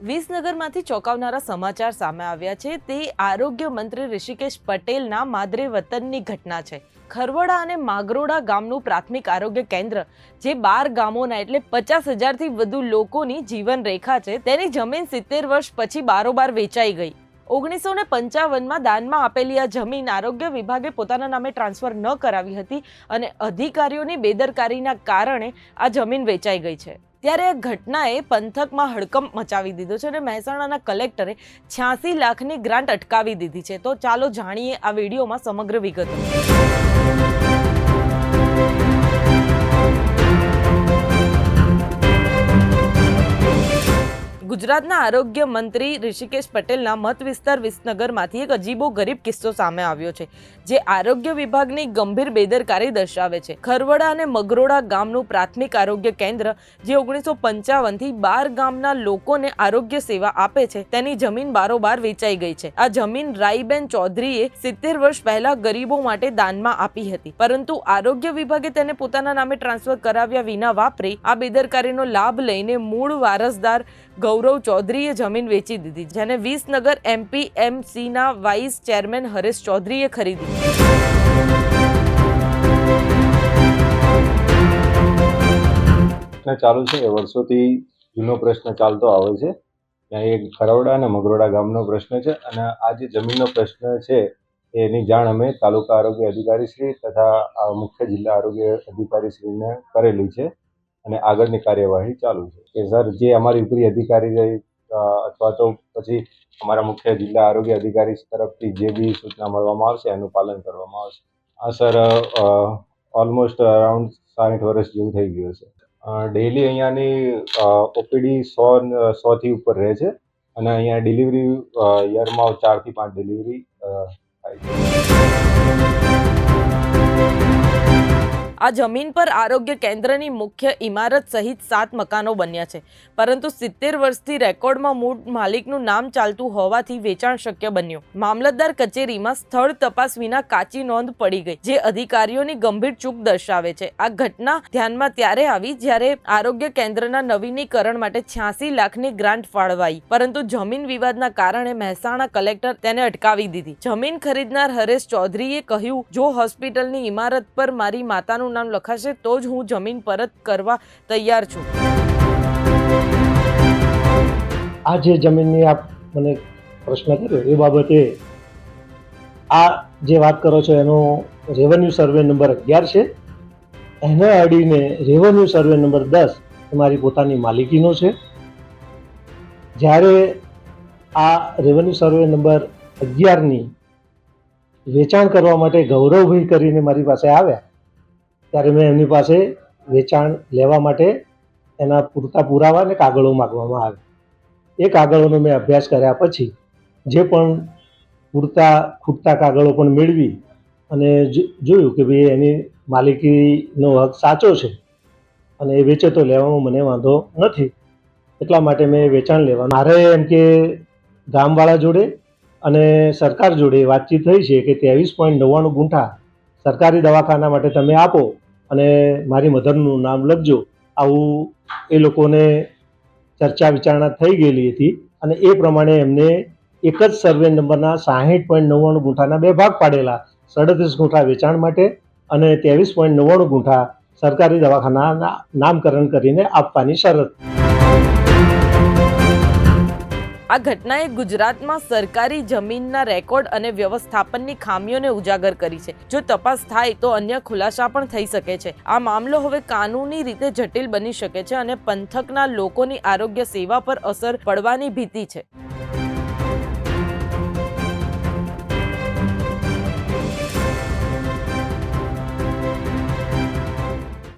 વિસનગરમાંથી ચોંકાવનારા સમાચાર સામે આવ્યા છે. તે આરોગ્ય મંત્રી ઋષિકેશ પટેલના માદરે વતનની ઘટના છે. ખરવડા અને માગરોડા ગામનું પ્રાથમિક આરોગ્ય કેન્દ્ર, જે બાર ગામોના એટલે પચાસ હજારથી વધુ લોકોની જીવન રેખા છે, તેની જમીન સિત્તેર વર્ષ પછી બારોબાર વેચાઈ ગઈ. ઓગણીસો ને પંચાવનમાં દાનમાં આપેલી આ જમીન આરોગ્ય વિભાગે પોતાના નામે ટ્રાન્સફર ન કરાવી હતી અને અધિકારીઓની બેદરકારીના કારણે આ જમીન વેચાઈ ગઈ છે. ત્યારે ઘટનાએ પંથકમાં હડકંપ મચાવી દીધો છે અને મહેસાણાના કલેક્ટરે છ્યાસી લાખની ગ્રાન્ટ અટકાવી દીધી છે. તો ચાલો જાણીએ આ વિડીયોમાં સમગ્ર વિગતો. ગુજરાતના આરોગ્ય મંત્રી ઋષિકેશ પટેલના મત વિસ્તાર વિસનગરમાંથી એક અજીબો ગરીબ કિસ્સો સામે આવ્યો છે, જે આરોગ્ય વિભાગની ગંભીર બેદરકારી દર્શાવે છે. ખરવડા અને મગરોડા ગામનું પ્રાથમિક આરોગ્ય કેન્દ્ર, જે ઓગણીસો પંચાવનથી બાર ગામના લોકોને આરોગ્ય સેવા આપે છે, તેની જમીન બારોબાર વેચાઈ ગઈ છે. આ જમીન રાઈબેન ચૌધરીએ સિત્તેર વર્ષ પહેલા ગરીબો માટે દાનમાં આપી હતી. પરંતુ આરોગ્ય વિભાગે તેને પોતાના નામે ટ્રાન્સફર કરાવ્યા વિના વાપરી, આ બેદરકારીનો લાભ લઈને મૂળ વારસદાર ગૌરવ ચૌધરીએ જમીન વેચી દીધી, જેને વિસનગર એમપીએમસીના વાઇસ ચેરમેન હરેશ ચૌધરીએ ખરીદી. ચાલુ છે વર્ષોથી જૂનો પ્રશ્ન ચાલતો આવે છે. ત્યાં એક ખરવડા અને મગરોડા ગામનો પ્રશ્ન છે અને આ જે જમીનનો પ્રશ્ન છે, એની જાણ અમે તાલુકા આરોગ્ય અધિકારી શ્રી તથા મુખ્ય જિલ્લા આરોગ્ય અધિકારી શ્રીને કરેલી છે. અને આગળની કાર્યવાહી ચાલુ છે. કે સર, જે અમારી ઉપરી અધિકારી અથવા તો પછી અમારા મુખ્ય જિલ્લા આરોગ્ય અધિકારી તરફથી જે બી સૂચના મળવામાં આવશે, એનું પાલન કરવામાં આવશે. આ સર ઓલમોસ્ટ અરાઉન્ડ સાઠ વર્ષ જેવું થઈ ગયું છે ડેલી અહીંયાની ઓપીડી સો સોથી ઉપર રહે છે. અને અહીંયા ડિલિવરી યરમાં ચારથી પાંચ ડિલિવરી આ જમીન પર આરોગ્ય કેન્દ્રની મુખ્ય ઇમારત સહિત સાત મકાનો બન્યા છે. પરંતુ સિત્તેર વર્ષથી રેકોર્ડમાં મૂળ માલિકનું નામ ચાલતું હોવાથી વેચાણ શક્ય બન્યું. મામલતદાર કચેરીમાં સ્થળ તપાસ વિના કાચી નોંધ પડી ગઈ, જે અધિકારીઓની ગંભીર ચૂક દર્શાવે છે. આ ઘટના ધ્યાનમાં ત્યારે આવી જ્યારે આરોગ્ય કેન્દ્રના નવીનીકરણ માટે છ્યાસી લાખની ગ્રાન્ટ ફાળવાઈ. પરંતુ જમીન વિવાદના કારણે મહેસાણા કલેક્ટર તેને અટકાવી દીધી. જમીન ખરીદનાર હરેશ ચૌધરીએ કહ્યું, જો હોસ્પિટલની ઇમારત પર મારી માતાનું નામ લખાશે, તો જ હું જમીન પરત કરવા તૈયાર છું. આ જે જમીનની આપ મને પ્રશ્ન કર્યો, એ બાબતે આ જે વાત કરો છો, એનો રેવન્યુ સર્વે નંબર અગિયાર છે. એને અડીને રેવન્યુ સર્વે નંબર દસ મારી પોતાની માલિકીનો છે. જ્યારે આ રેવન્યુ સર્વે નંબર અગિયારની વેચાણ કરવા માટે ગૌરવભાઈ કરીને મારી પાસે આવ્યા ત્યારે મેં એમની પાસે વેચાણ લેવા માટે એના પૂરતા પુરાવા અને કાગળો માગવામાં આવ્યા. એ કાગળોનો મેં અભ્યાસ કર્યા પછી જે પણ પૂરતા ખૂટતા કાગળો પણ મેળવી અને જોયું કે ભાઈ એની માલિકીનો હક સાચો છે અને એ વેચે તો લેવામાં મને વાંધો નથી, એટલા માટે મેં વેચાણ લેવા મારે એમ કે ગામવાળા જોડે અને સરકાર જોડે વાતચીત થઈ છે કે ત્રેવીસ પોઈન્ટ નવ્વાણું ગુંઠા સરકારી દવાખાના માટે તમે આપો અને મારી મધરનું નામ લખજો. આવું એ લોકોને ચર્ચા વિચારણા થઈ ગયેલી હતી અને એ પ્રમાણે એમને એક જ સર્વે નંબરના સાહીઠ પોઈન્ટ નવ્વાણું ગુંઠાના બે ભાગ પાડેલા. સડત્રીસ ગુંઠા વેચાણ માટે અને ત્રેવીસ પોઈન્ટ નવ્વાણું ગુંઠા સરકારી દવાખાના નામકરણ કરીને આપવાની શરત. આ ઘટનાએ ગુજરાતમાં સરકારી જમીનના રેકોર્ડ અને વ્યવસ્થાપનની ખામીઓને ઉજાગર કરી છે. જો તપાસ થાય તો અન્ય ખુલાસા પણ થઈ શકે છે. આ મામલો હવે કાનૂની રીતે જટિલ બની શકે છે અને પંથકના લોકોની આરોગ્ય સેવા પર અસર પડવાની ભીતિ છે.